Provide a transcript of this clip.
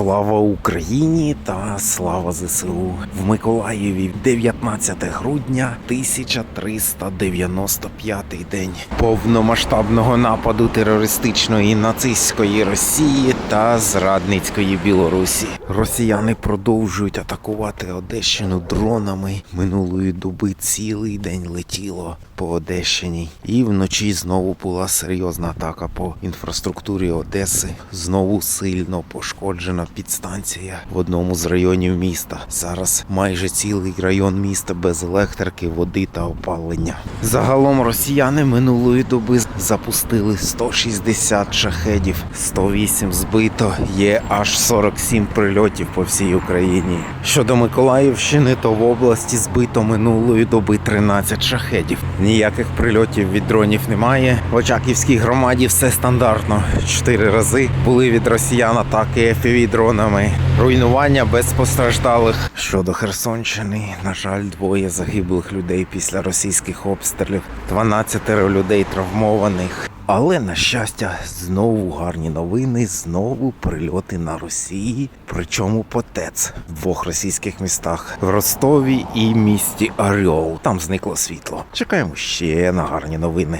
Слава Україні та слава ЗСУ в Миколаєві 19 грудня 1395 день повномасштабного нападу терористичної нацистської Росії та зрадницької Білорусі. Росіяни продовжують атакувати Одещину дронами. Минулої доби цілий день летіло по Одещині, і вночі знову була серйозна атака по інфраструктурі Одеси. Знову сильно пошкоджена підстанція в одному з районів міста. Зараз майже цілий район міста без електрики, води та опалення. Загалом росіяни минулої доби запустили 160 шахедів, 108 збито. Є аж 47 прильотів по всій Україні. Щодо Миколаївщини, то в області збито минулої доби 13 шахедів. Ніяких прильотів від дронів немає. В Очаківській громаді все стандартно. Чотири рази були від росіян атаки fpv дронами. Руйнування без постраждалих. Щодо Херсонщини, на жаль, двоє загиблих людей після російських обстрілів, 12 людей травмованих. Але на щастя, знову гарні новини, знову прильоти на Росії, причому по ТЕЦ в двох російських містах в Ростові і місті Орел. Там зникло світло. Чекаємо ще на гарні новини.